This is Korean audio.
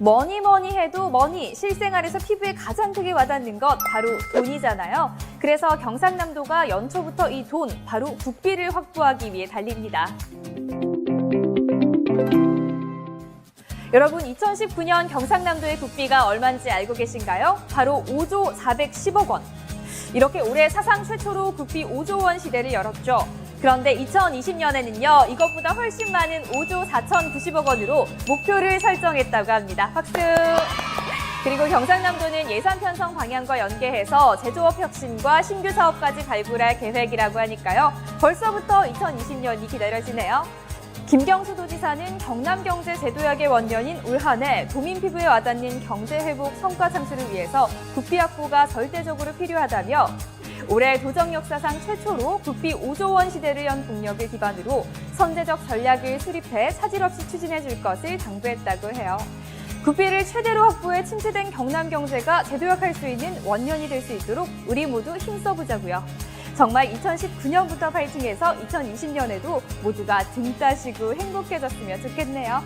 뭐니 뭐니 해도 뭐니 실생활에서 피부에 가장 크게 와닿는 것 바로 돈이잖아요. 그래서 경상남도가 연초부터 이 돈 바로 국비를 확보하기 위해 달립니다. 여러분 2019년 경상남도의 국비가 얼마인지 알고 계신가요? 바로 5조 410억 원. 이렇게 올해 사상 최초로 국비 5조 원 시대를 열었죠. 그런데 2020년에는요, 이것보다 훨씬 많은 5조 4,090억 원으로 목표를 설정했다고 합니다. 박수! 그리고 경상남도는 예산 편성 방향과 연계해서 제조업 혁신과 신규 사업까지 발굴할 계획이라고 하니까요. 벌써부터 2020년이 기다려지네요. 김경수 도지사는 경남경제제도약의 원년인 올 한해 도민 피부에 와닿는 경제회복 성과 창출을 위해서 국비 확보가 절대적으로 필요하다며 올해 도정 역사상 최초로 국비 5조 원 시대를 연 동력을 기반으로 선제적 전략을 수립해 차질 없이 추진해 줄 것을 당부했다고 해요. 국비를 최대로 확보해 침체된 경남 경제가 재도약할 수 있는 원년이 될 수 있도록 우리 모두 힘써보자고요. 정말 2019년부터 파이팅해서 2020년에도 모두가 등 따시고 행복해졌으면 좋겠네요.